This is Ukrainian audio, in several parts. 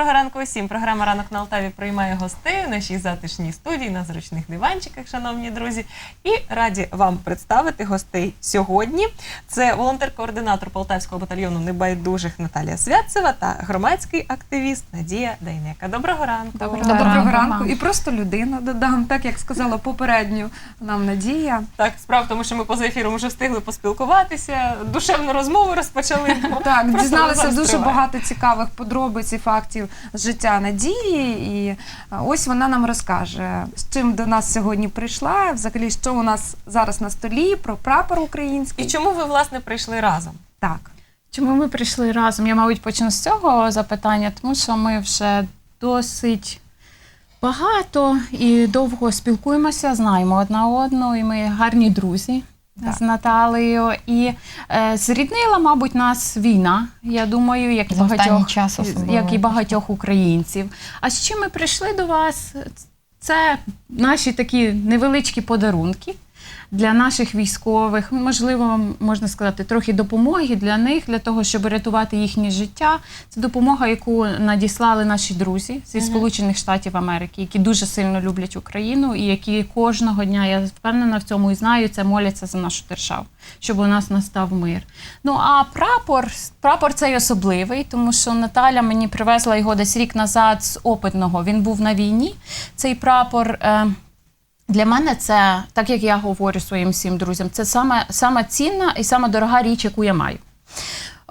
Доброго ранку усім. Програма Ранок на Алтаві приймає гостей у нашій затишній студії на зручних диванчиках, шановні друзі. І раді вам представити гостей сьогодні. Це волонтер-координатор Полтавського батальйону небайдужих Наталія Святцева та громадський активіст Надія Дайнека. Доброго ранку. Доброго, Доброго ранку. ранку. І просто людина додам, так як сказала попередньо нам Надія. Так, справа тому, що ми поза ефіром вже встигли поспілкуватися, душевну розмову розпочали. Так, дізналися дуже багато цікавих подробиць і фактів з життя Надії. І ось вона нам розкаже, з чим до нас сьогодні прийшла, взагалі, що у нас зараз на столі, про прапор український. І чому ви власне прийшли разом? Так. Чому ми прийшли разом? Я, мабуть, почну з цього запитання, тому що ми вже досить багато і довго спілкуємося, знаємо одна одну, і ми гарні друзі. Так. З Наталею і е, зріднила, мабуть, нас війна. Я думаю, як і багатьох час як і багатьох українців. А з чим ми прийшли до вас? Це наші такі невеличкі подарунки для наших військових. Можливо, можна сказати, трохи допомоги для них, для того, щоб рятувати їхнє життя. Це допомога, яку надіслали наші друзі зі Сполучених Штатів Америки, які дуже сильно люблять Україну і які кожного дня, я впевнена в цьому і знаю, це моляться за нашу державу, щоб у нас настав мир. Ну а прапор, прапор цей особливий, тому що Наталя мені привезла його десь рік назад з опитного. Він був на війні. Цей прапор. Е, для мене це, так як я говорю своїм всім друзям, це саме, саме цінна і саме дорога річ, яку я маю.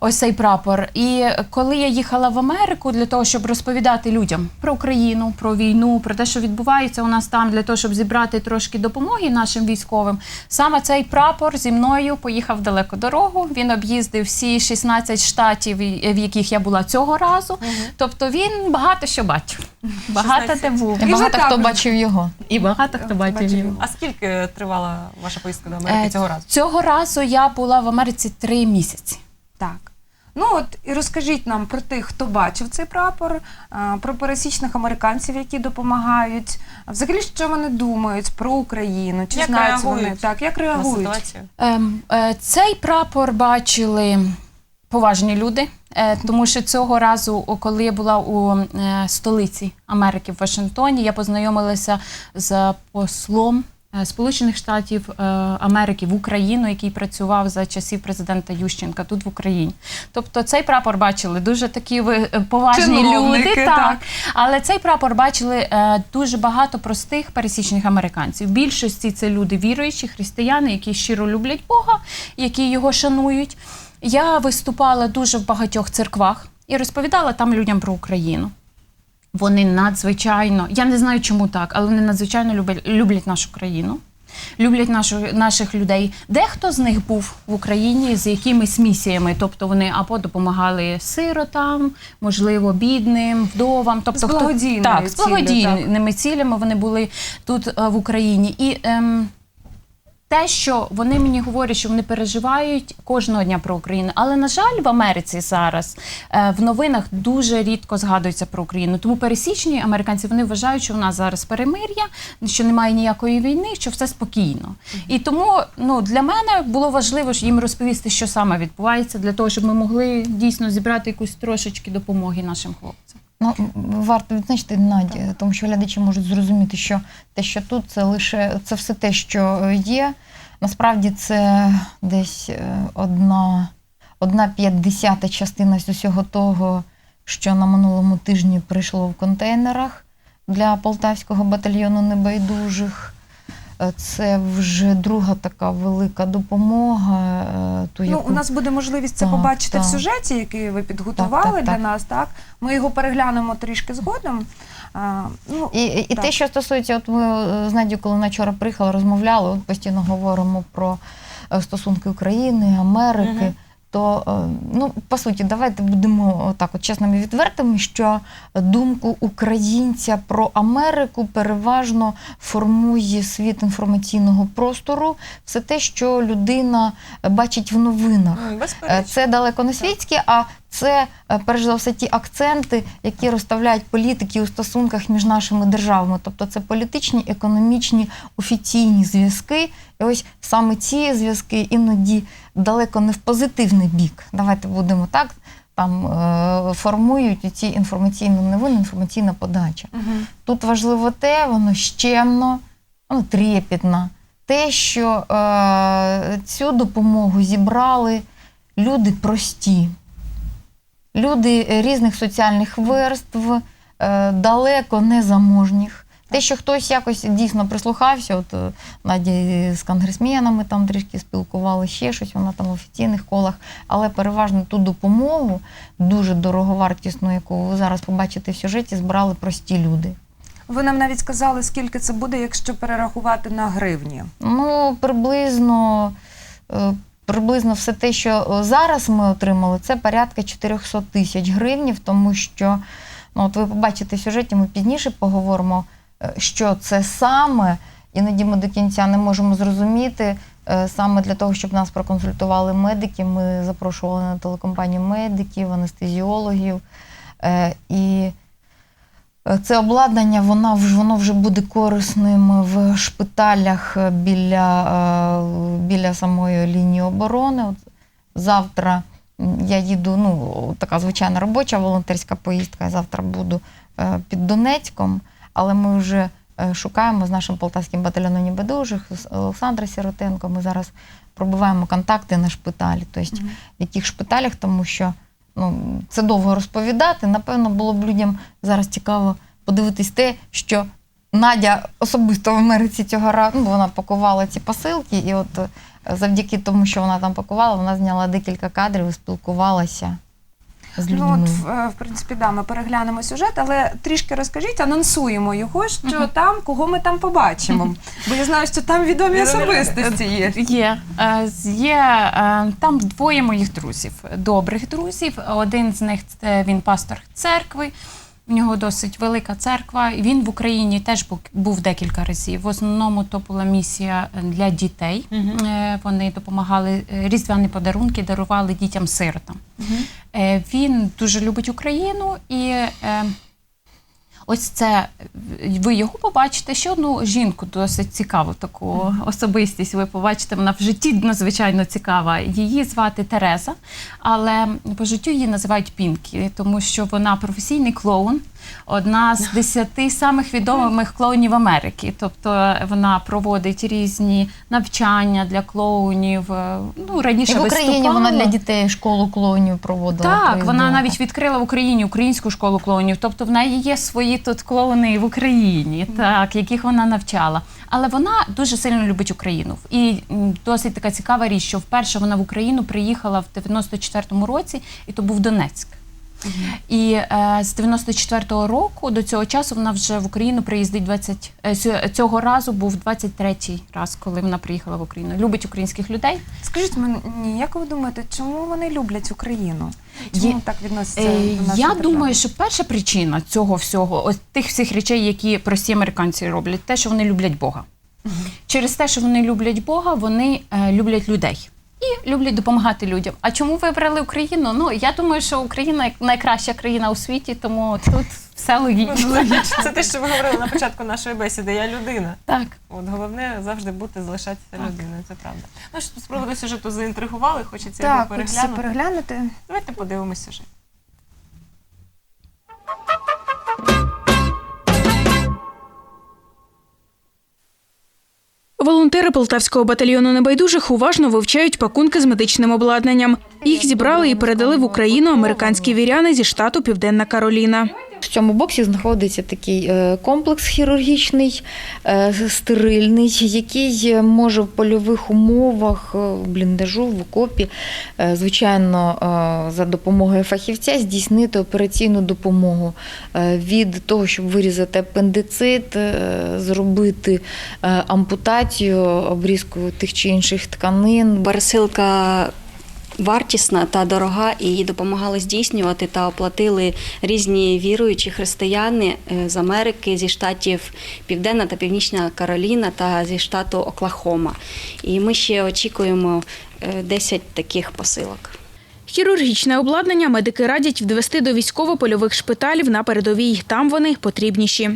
Ось цей прапор. І коли я їхала в Америку для того, щоб розповідати людям про Україну, про війну, про те, що відбувається у нас там, для того, щоб зібрати трошки допомоги нашим військовим, саме цей прапор зі мною поїхав далеко дорогу. Він об'їздив всі 16 штатів, в яких я була цього разу. Тобто він багато що бачив. Багато де був. І І багато хто бачив його. І багато хто бачив Бачив. його. А скільки тривала ваша поїздка до Америки Е, цього разу? Цього разу я була в Америці три місяці. Так. Ну от і розкажіть нам про тих, хто бачив цей прапор, про пересічних американців, які допомагають. Взагалі, що вони думають про Україну? Чи Як знають вони так? Як На реагують? ситуацію? Ем, е, цей прапор бачили поважні люди, е, тому що цього разу, коли я була у е, столиці Америки в Вашингтоні, я познайомилася з послом. Е, Сполучених Штатів е, Америки в Україну, який працював за часів президента Ющенка тут в Україні. Тобто цей прапор бачили дуже такі е, поважні люди, так. так. Але цей прапор бачили дуже багато простих пересічних американців. В більшості це люди віруючі, християни, які щиро люблять Бога, які його шанують. Я виступала дуже в багатьох церквах і розповідала там людям про Україну. Вони надзвичайно, я не знаю, чому так, але вони надзвичайно люблять, люблять нашу країну, люблять нашу, наших людей. Дехто з них був в Україні з якимись місіями, тобто вони або допомагали сиротам, можливо, бідним, вдовам. Тобто, З хто- так, з благодійними цілями вони були тут е, в Україні. І ем, те, що вони мені говорять, що вони переживають кожного дня про Україну. Але на жаль, в Америці зараз е, в новинах дуже рідко згадується про Україну. Тому пересічні американці вони вважають, що в нас зараз перемир'я, що немає ніякої війни, що все спокійно. І тому ну для мене було важливо їм розповісти, що саме відбувається, для того, щоб ми могли дійсно зібрати якусь трошечки допомоги нашим хлопцям. Ну, варто відзначити Наді, тому що глядачі можуть зрозуміти, що те, що тут, це лише це все те, що є. Насправді це десь е, одна, одна п'ятдесята частина з усього того, що на минулому тижні прийшло в контейнерах для полтавського батальйону небайдужих. Е, Це вже друга така велика допомога. То Ту, Ну, яку... у нас буде можливість це Так, побачити в сюжеті, який ви підготували Так, так, для так. нас. Так, ми його переглянемо трішки згодом. А, ну, І, і Так. те, що стосується, от ми е, з Надію, коли вона вчора приїхала, розмовляли, от постійно говоримо про е, стосунки України, Америки. Мгм. То е, ну по суті, давайте будемо так от чесними і відвертими, що думку українця про Америку переважно формує світ інформаційного простору, все те, що людина бачить в новинах. Е, Безперечно. Це далеко не світське, а це е, перш за все ті акценти, які розставляють політики у стосунках між нашими державами. Тобто це політичні, економічні, офіційні зв'язки. І ось саме ці зв'язки іноді далеко не в позитивний бік. Давайте будемо так. там е, формують ці інформаційну новини, інформаційна подача. Мгм. Тут важливо те, воно щемно, ну, трепетно. Те, що е, цю допомогу зібрали люди прості, люди різних соціальних верств, е, далеко не заможніх. Те, що хтось якось дійсно прислухався, от е, Надя з конгресменами там трішки спілкували, ще щось, вона там в офіційних колах, але переважно ту допомогу, дуже дороговартісну, яку ви зараз побачите в сюжеті, збирали прості люди. Ви нам навіть сказали, скільки це буде, якщо перерахувати на гривні. Ну, приблизно, е, приблизно все те, що е, зараз ми отримали, це порядка 400 тисяч гривнів, тому що, ну, от ви побачите в сюжеті, ми пізніше поговоримо, е, що це саме. Іноді ми до кінця не можемо зрозуміти. Е, Саме для того, щоб нас проконсультували медики, ми запрошували на телекомпанію медиків, анестезіологів. І Це обладнання, воно, воно вже буде корисним в шпиталях е, біля, е, біля самої лінії оборони. От завтра я їду, ну, така звичайна робоча волонтерська поїздка. Я завтра буду е, під Донецьком, але ми вже е, шукаємо з нашим полтавським батальйоном небайдужих, з Олександра Сіротенко. Ми зараз пробиваємо контакти на шпиталі. Тобто, в яких шпиталях, тому що ну, це довго розповідати. Напевно, було б людям зараз цікаво подивитись те, що Надя особисто в Америці цього разу ну, вона пакувала ці посилки, і от е, завдяки тому, що вона там пакувала, вона зняла декілька кадрів і спілкувалася з людьми. Ну, от, в, е, в принципі, да, ми переглянемо сюжет, але трішки розкажіть, анонсуємо його, що там, кого ми там побачимо. Бо я знаю, що там відомі особистості є. Є, е, є е, там двоє моїх друзів, добрих друзів. Один з них це він пастор церкви. У нього досить велика церква. Він в Україні теж був, декілька разів. В основному то була місія для дітей. Е, Вони допомагали е, різдвяні подарунки, дарували дітям-сиротам. Е, Він дуже любить Україну і. Ось це ви його побачите. Ще одну жінку досить цікаву, таку особистість. Ви побачите, вона в житті надзвичайно цікава. Її звати Тереза, але по життю її називають Пінкі, тому що вона професійний клоун, одна з десяти самих відомих клоунів Америки. Тобто вона проводить різні навчання для клоунів. е, Ну раніше І в Україні виступала. вона для дітей школу клоунів проводила. Так, вона навіть відкрила в Україні українську школу клоунів. Тобто в неї є свої тут клоуни в Україні, так, яких вона навчала. Але вона дуже сильно любить Україну. І досить така цікава річ, що вперше вона в Україну приїхала в 94-му році, і то був Донецьк. І е, з 94-го року до цього часу вона вже в Україну приїздить 20... е, цього разу був 23-й раз, коли вона приїхала в Україну. Любить українських людей. Скажіть мені, як ви думаєте, чому вони люблять Україну? Чому Є- так відносяться? Е, до нашої Я держави? думаю, що перша причина цього всього, ось тих всіх речей, які прості американці роблять, те, що вони люблять Бога. Через те, що вони люблять Бога, вони е, люблять людей. І люблять допомагати людям. А чому вибрали Україну? Ну я думаю, що Україна як найкраща країна у світі, тому тут все логічно. Це те, що ви говорили на початку нашої бесіди. Я людина. Так. От головне завжди бути, залишатися людиною. Це правда. Ну що з приводу сюжету заінтригували, хочеться його Так, хочеться переглянути. переглянути. Давайте подивимося сюжет. Волонтери полтавського батальйону небайдужих уважно вивчають пакунки з медичним обладнанням. Їх зібрали і передали в Україну американські віряни зі штату Південна Кароліна. В цьому боксі знаходиться такий е, комплекс хірургічний, е, стерильний, який може в польових умовах, е, в бліндажу, в окопі, звичайно, за допомогою фахівця здійснити операційну допомогу від того, щоб вирізати апендицит, зробити ампутацію, обрізку тих чи інших тканин, Пересилка вартісна та дорога, і її допомагали здійснювати та оплатили різні віруючі християни е, з Америки, зі штатів Південна та Північна Кароліна та зі штату Оклахома. І ми ще очікуємо е, 10 таких посилок. Хірургічне обладнання медики радять відвести до військово-польових шпиталів на передовій. Там вони потрібніші.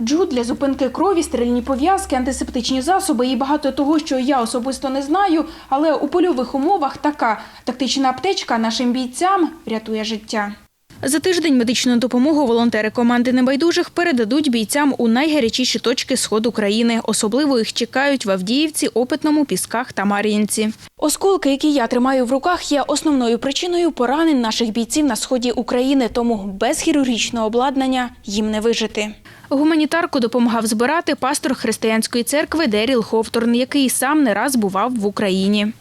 Джут для зупинки крові, стерильні пов'язки, антисептичні засоби і багато того, що я особисто не знаю, але у польових умовах така тактична аптечка нашим бійцям рятує життя. За тиждень медичну допомогу волонтери команди небайдужих передадуть бійцям у найгарячіші точки сходу країни. Особливо їх чекають в Авдіївці, Опитному, Пісках та Мар'їнці. Осколки, які я тримаю в руках, є основною причиною поранень наших бійців на сході України. Тому без хірургічного обладнання їм не вижити. Гуманітарку допомагав збирати пастор християнської церкви Деріл Ховторн, який сам не раз бував в Україні.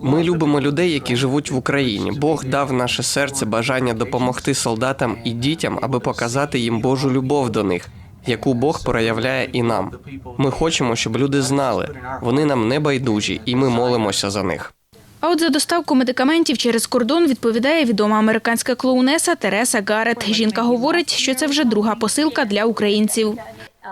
Ми любимо людей, які живуть в Україні. Бог дав наше серце бажання допомогти солдатам і дітям, аби показати їм Божу любов до них, яку Бог проявляє і нам. Ми хочемо, щоб люди знали, вони нам не байдужі, і ми молимося за них. А от за доставку медикаментів через кордон відповідає відома американська клоунеса Тереса Гарет. Жінка говорить, що це вже друга посилка для українців.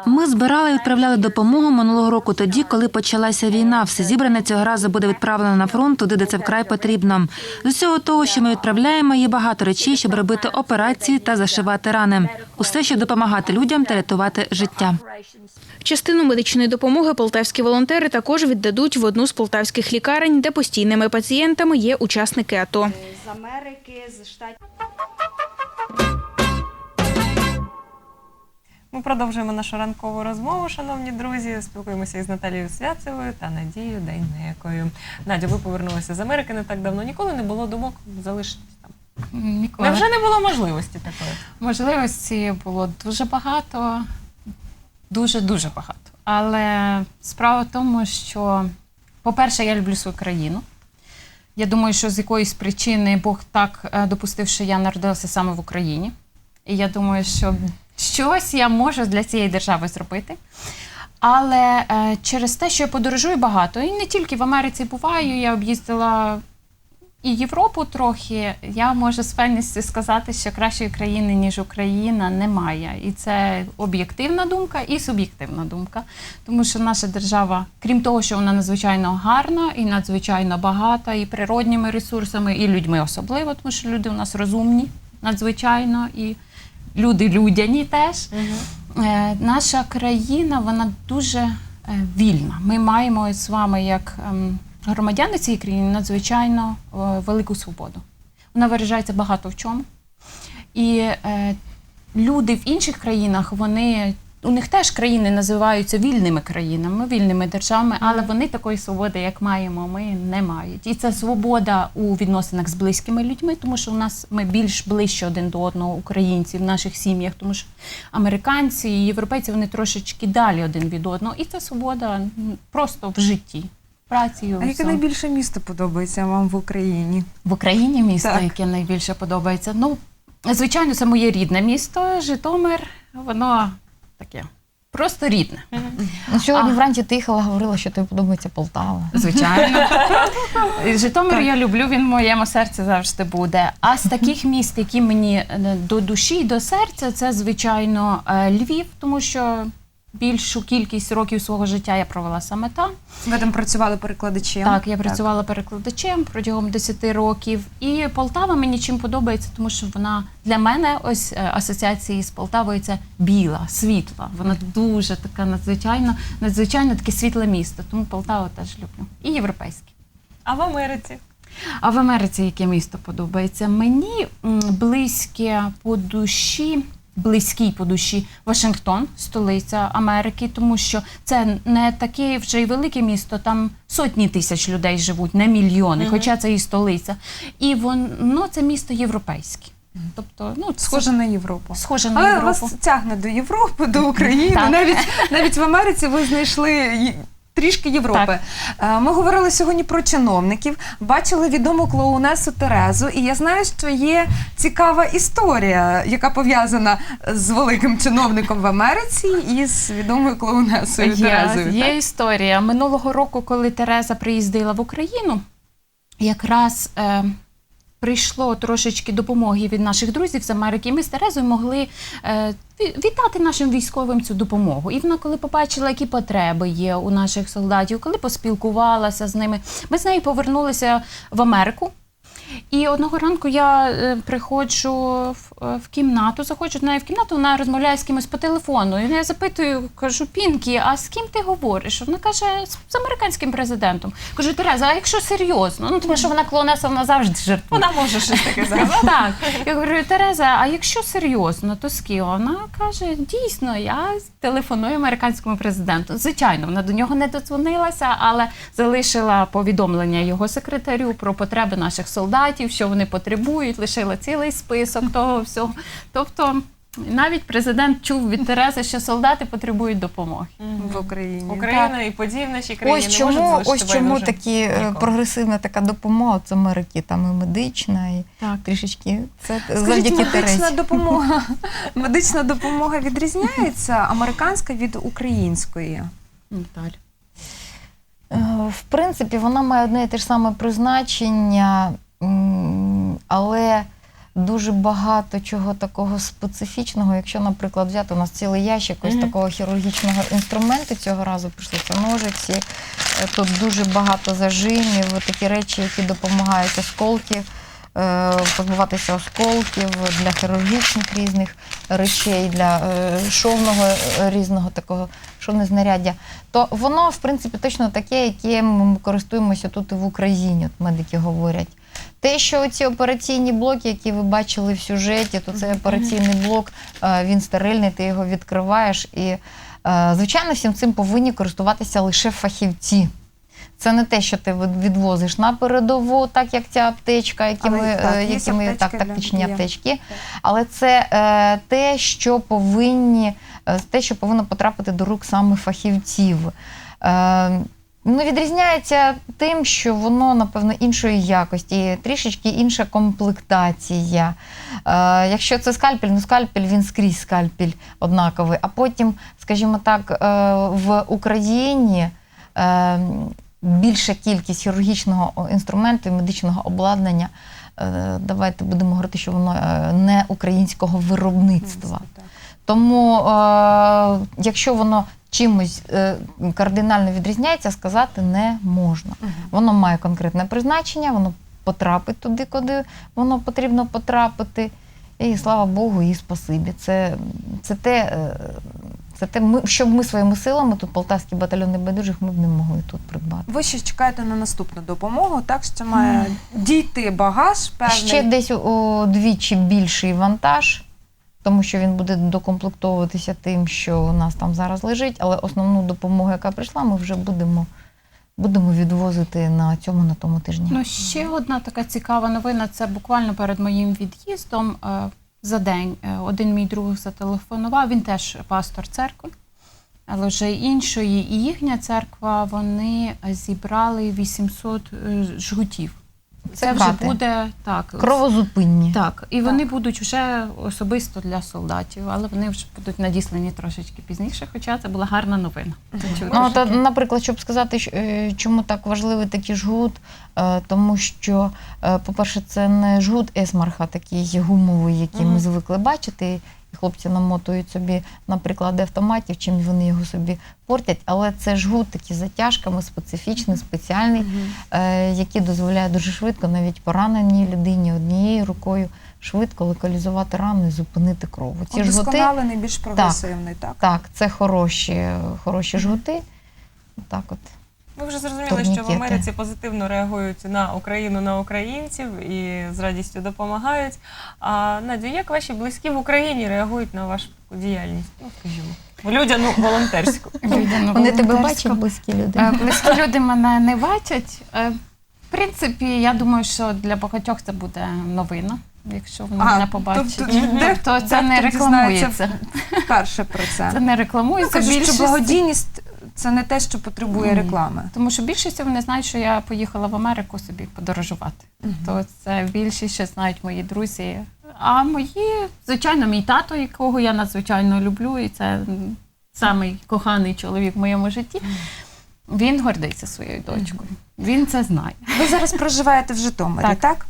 Ми збирали і відправляли допомогу минулого року, тоді, коли почалася війна. Все зібране цього разу буде відправлено на фронт, туди, де це вкрай потрібно. З усього того, що ми відправляємо, є багато речей, щоб робити операції та зашивати рани. Усе, щоб допомагати людям та рятувати життя. Частину медичної допомоги полтавські волонтери також віддадуть в одну з полтавських лікарень, де постійними пацієнтами є учасники АТО. З Америки, з штатів. Ми продовжуємо нашу ранкову розмову, шановні друзі. Спілкуємося із Наталією Свяцевою та Надією Дейнекою. Надя, ви повернулися з Америки не так давно. Ніколи не було думок залишитись там. Ніколи. Невже не було можливості такої? Можливості було дуже багато, дуже дуже багато. Але справа в тому, що, по-перше, я люблю свою країну. Я думаю, що з якоїсь причини Бог так е, допустив, що я народилася саме в Україні. І я думаю, що щось я можу для цієї держави зробити. Але е, через те, що я подорожую багато, і не тільки в Америці буваю, я об'їздила і Європу трохи, я можу з певністю сказати, що кращої країни, ніж Україна, немає. І це об'єктивна думка і суб'єктивна думка. Тому що наша держава, крім того, що вона надзвичайно гарна і надзвичайно багата, і природніми ресурсами, і людьми особливо, тому що люди у нас розумні, надзвичайно, і люди людяні теж. Е, наша країна вона дуже е, вільна. Ми маємо з вами, як е, громадяни цієї країни, надзвичайно е, велику свободу. Вона виражається багато в чому. І е, люди в інших країнах, вони. У них теж країни називаються вільними країнами, вільними державами, але вони такої свободи, як маємо, ми не мають. І це свобода у відносинах з близькими людьми, тому що у нас ми більш ближче один до одного, українці в наших сім'ях, тому що американці і європейці вони трошечки далі один від одного. І це свобода просто в житті, в праці. А яке найбільше місто подобається вам в Україні? В Україні місто, Так. яке найбільше подобається. Ну, звичайно, це моє рідне місто, Житомир. Воно таке просто рідне. Ну, сьогодні А. вранці ти їхала, говорила, що тобі подобається Полтава. Звичайно. Житомир я люблю, він в моєму серці завжди буде. А з таких міст, які мені е, до душі і до серця, це звичайно е, Львів, тому що більшу кількість років свого життя я провела саме там. Ви там працювали перекладачем? Так, я працювала перекладачем протягом 10 років. І Полтава мені чим подобається, тому що вона для мене ось е, асоціації з Полтавою це біла, світла. Вона дуже така надзвичайно, надзвичайно таке світле місто. Тому Полтаву теж люблю. І європейське. А в Америці? А в Америці яке місто подобається? Мені близьке по душі. Близький по душі Вашингтон, столиця Америки, тому що це не таке вже й велике місто, там сотні тисяч людей живуть, не мільйони, хоча це і столиця. І воно це місто європейське. Тобто, ну, це Схоже на Європу. схоже на Але Європу. вас тягне до Європи, до України. Навіть навіть в Америці ви знайшли трішки Європи. Так. Ми говорили сьогодні про чиновників, бачили відому клоунесу Терезу, і я знаю, що є цікава історія, яка пов'язана з великим чиновником в Америці і з відомою клоунесою Є, Терезою. є так? історія. Минулого року, коли Тереза приїздила в Україну, якраз е, прийшло трошечки допомоги від наших друзів з Америки. І ми з Терезою могли е, вітати нашим військовим цю допомогу. І вона, коли побачила, які потреби є у наших солдатів, коли поспілкувалася з ними, ми з нею повернулися в Америку. І одного ранку я е, приходжу в, е, в кімнату, заходжу до неї в кімнату, вона розмовляє з кимось по телефону. І я запитую, кажу, Пінкі, а з ким ти говориш? Вона каже, з, з американським президентом. Кажу, Тереза, а якщо серйозно? Ну тому що вона клоунеса, вона завжди жартує. Вона може щось таке згадати. Так, я говорю, Тереза, а якщо серйозно, то з ким? Вона каже, дійсно, я телефоную американському президенту. Звичайно, вона до нього не додзвонилася, але залишила повідомлення його секретарю про потреби наших солдатів, що вони потребують, лишила цілий список того всього. Тобто. Навіть президент чув від Терези, що солдати потребують допомоги. в Україні. Україна і події в нашій країні Ось не можуть чому, залишити ось чому байдужим такі е, нікого. прогресивна така допомога. Це Америки, там і медична, і Так. трішечки. Це Скажіть, завдяки медична Терезі. допомога, медична допомога відрізняється американська від української. Наталя. Е, В принципі, вона має одне і те ж саме призначення, але дуже багато чого такого специфічного. Якщо, наприклад, взяти у нас цілий ящик ось такого хірургічного інструменту цього разу прийшли це ножиці. Е, Тут дуже багато зажимів, такі речі, які допомагають осколки, е, позбуватися осколків для хірургічних різних речей, для е, шовного різного такого шовне знаряддя то воно, в принципі, точно таке, яким ми користуємося тут і в Україні, от медики говорять. Те, що ці операційні блоки, які ви бачили в сюжеті, то це операційний блок, е, він стерильний, ти його відкриваєш. І, е, звичайно, всім цим повинні користуватися лише фахівці. Це не те, що ти відвозиш на передову, так як ця аптечка, які Але ми, так, е, які ми аптечки так, тактичні є. аптечки. Але це е, те, що повинні, те, що повинно потрапити до рук саме фахівців. Е, Ну, відрізняється тим, що воно, напевно, іншої якості, трішечки інша комплектація. Е, якщо це скальпель, ну скальпель він скрізь скальпель однаковий. А потім, скажімо так, е, в Україні е, більша кількість хірургічного інструменту і медичного обладнання. е, Давайте будемо говорити, що воно е, не українського виробництва. Тому, е, якщо воно чимось е, кардинально відрізняється, сказати не можна. Воно має конкретне призначення, воно потрапить туди, куди воно потрібно потрапити. І слава Богу, і спасибі. Це, це те, е, це те ми, що ми своїми силами, тут Полтавський батальйон небайдужих, ми б не могли тут придбати. Ви ще чекаєте на наступну допомогу, так що має дійти багаж певний. Ще десь удвічі більший вантаж, тому що він буде докомплектовуватися тим, що у нас там зараз лежить, але основну допомогу, яка прийшла, ми вже будемо, будемо відвозити на цьому на тому тижні. Ну, ще одна така цікава новина. Це буквально перед моїм від'їздом е, за день е, один мій друг зателефонував. Він теж пастор церкви, але вже іншої. І їхня церква вони зібрали 800 е, жгутів. Це вже буде так. Кровозупинні. Так, і вони будуть вже особисто для солдатів, але вони вже будуть надіслані трошечки пізніше, хоча це була гарна новина. Ну, що от, наприклад, щоб сказати, е, чому так важливий такий жгут, е, тому що, е, по-перше, це не жгут есмарха, такий гумовий, який ми звикли бачити. Хлопці намотують собі на приклади автоматів, чим вони його собі портять. Але це жгут такий з затяжками, специфічний, спеціальний, е, який дозволяє дуже швидко, навіть пораненій людині однією рукою швидко локалізувати рану і зупинити кров. Ці жгути, Удосконалений, більш прогресивний, так. так, це хороші, хороші жгути. Так от. Ви вже зрозуміли, що в. Америці позитивно реагують на Україну, на українців і з радістю допомагають. А Надю, як ваші близькі в Україні реагують на вашу діяльність? Ну, скажімо, людяну волонтерську. Людяну Вони тебе бачать, близькі люди. Е, Близькі люди мене не бачать. Е, В принципі, я думаю, що для багатьох це буде новина, якщо вони А, мене побачать. тобто Тобто це не рекламується. Вперше про це. Це не Ну, рекламується. кажуть, що більшість- благодійність це не те, що потребує реклами. Тому що більшість вони знають, що я поїхала в Америку собі подорожувати. То це більшість ще знають мої друзі. А мої, звичайно, мій тато, якого я надзвичайно люблю, і це самий коханий чоловік в моєму житті. Він гордиться своєю дочкою. Він це знає. Ви зараз проживаєте в Житомирі, так? Так.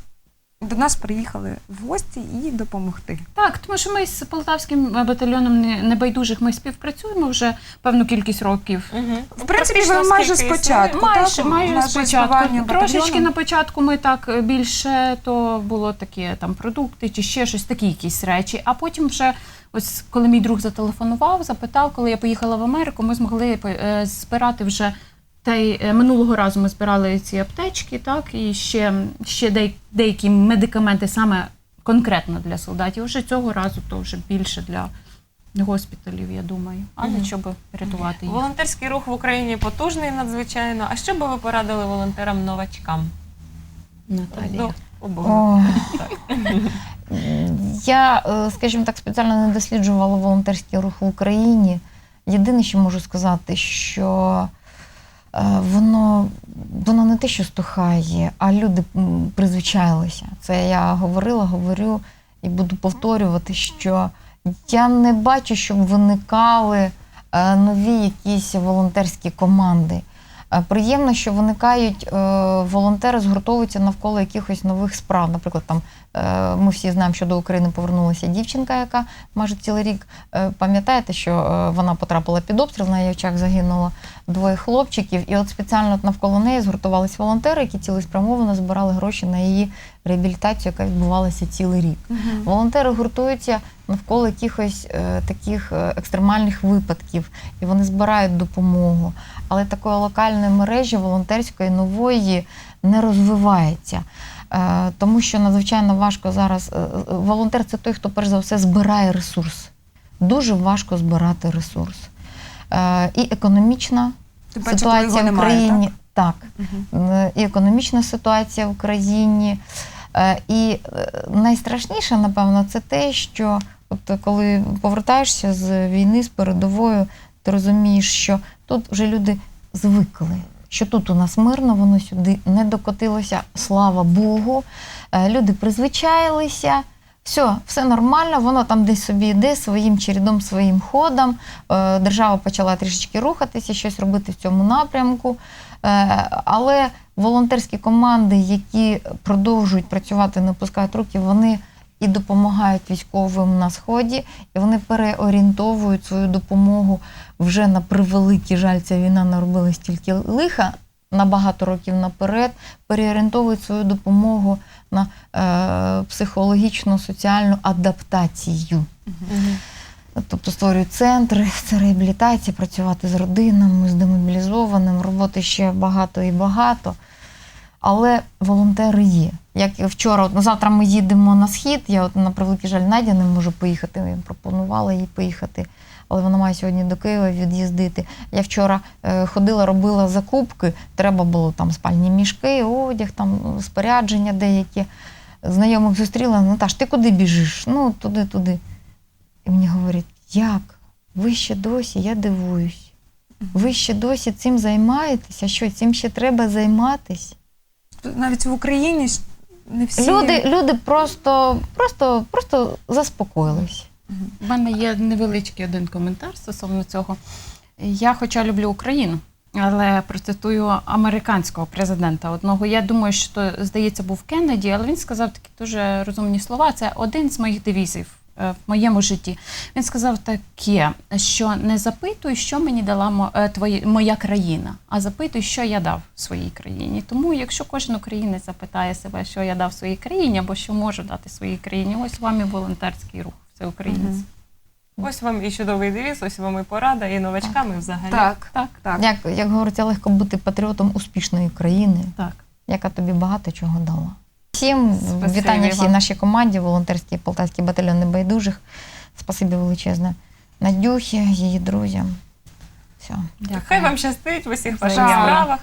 До нас приїхали в гості і допомогти. Так, тому що ми з полтавським батальйоном не- небайдужих ми співпрацюємо вже певну кількість років. Мгм. В принципі, Практично ви майже скільки спочатку. існує? Майже, так? майже Наше спочатку. існування Трошечки батальйону. на початку ми так е, більше, то було такі там продукти чи ще щось, такі якісь речі. А потім вже, ось коли мій друг зателефонував, запитав, коли я поїхала в Америку, ми змогли е, збирати вже. Та й е, минулого разу ми збирали ці аптечки, так, і ще, ще деякі, медикаменти саме конкретно для солдатів. Уже цього разу то вже більше для госпіталів, я думаю, але Мгм. щоб рятувати їх. Волонтерський рух в Україні потужний надзвичайно. А що би ви порадили волонтерам новачкам? Наталія. О, Так. Я, е, скажімо так, спеціально не досліджувала волонтерський рух в Україні. Єдине, що можу сказати, що воно, воно не те, що стухає, а люди призвичайлися. Це я говорила, говорю і буду повторювати, що я не бачу, щоб виникали е, нові якісь волонтерські команди. Е, Приємно, що виникають е, волонтери, згуртовуються навколо якихось нових справ. Наприклад, там е, ми всі знаємо, що до України повернулася дівчинка, яка майже цілий рік. Пам'ятаєте, що вона потрапила під обстріл, на її очах загинуло двоє хлопчиків. І от спеціально навколо неї згуртувалися волонтери, які цілеспрямовано збирали гроші на її реабілітацію, яка відбувалася цілий рік. Волонтери гуртуються навколо якихось е, таких е, екстремальних випадків, і вони збирають допомогу. Але такої локальної мережі волонтерської нової не розвивається. Е, тому що надзвичайно важко зараз. е, Волонтер це той, хто перш за все збирає ресурс. Дуже важко збирати ресурс. Е, і економічна коли ситуація його в немає, країні. Так, Мгм. Е, і економічна ситуація в країні. Е, І е, найстрашніше, напевно, це те, що от коли повертаєшся з війни, з передовою, ти розумієш, що тут вже люди звикли. Що тут у нас мирно, воно сюди не докотилося, слава Богу. Е, Люди призвичаїлися, все, все нормально, воно там десь собі йде своїм чередом, своїм ходом. Е, Держава почала трішечки рухатися, щось робити в цьому напрямку. Е, Але волонтерські команди, які продовжують працювати, не пускають руки, вони і допомагають військовим на сході, і вони переорієнтовують свою допомогу вже на превеликий жаль. Ця війна наробила стільки лиха на багато років наперед, переорієнтовують свою допомогу на е, психологічну соціальну адаптацію. Мгм. Тобто створюють центри, це реабілітація, працювати з родинами, з демобілізованим, роботи ще багато і багато. Але волонтери є. Як вчора, от, ну, завтра ми їдемо на схід. Я от на превеликий жаль Надя не можу поїхати. Я пропонувала їй поїхати, але вона має сьогодні до Києва від'їздити. Я вчора е, ходила, робила закупки. Треба було там спальні мішки, одяг, там спорядження деякі. Знайомих зустріла. Наташ, ти куди біжиш? Ну, туди, туди. І мені говорять, як? Ви ще досі, я дивуюсь. Ви ще досі цим займаєтеся? Що цим ще треба займатись? Навіть в Україні не всі. Люди, люди просто, просто, просто заспокоїлись. У мене є невеличкий один коментар стосовно цього. Я, хоча люблю Україну, але процитую американського президента одного. Я думаю, що то, здається, був Кеннеді, але він сказав такі дуже розумні слова. Це один з моїх девізів е, в моєму житті. Він сказав таке, що не запитуй, що мені дала е, моя країна, а запитуй, що я дав своїй країні. Тому, якщо кожен українець запитає себе, що я дав своїй країні, або що можу дати своїй країні, ось вам і волонтерський рух. Це українець. Ось вам і чудовий девіз, ось вам і порада, і новачкам, і взагалі. Так, Так, так. Як, як говориться, легко бути патріотом успішної країни, так. яка тобі багато чого дала. Всім Спасибі вітання всій вам. нашій команді, волонтерський полтавський батальйон небайдужих. Спасибі величезне. Надюхі, її друзям. Все. Дякую. Хай вам щастить в усіх ваших справах.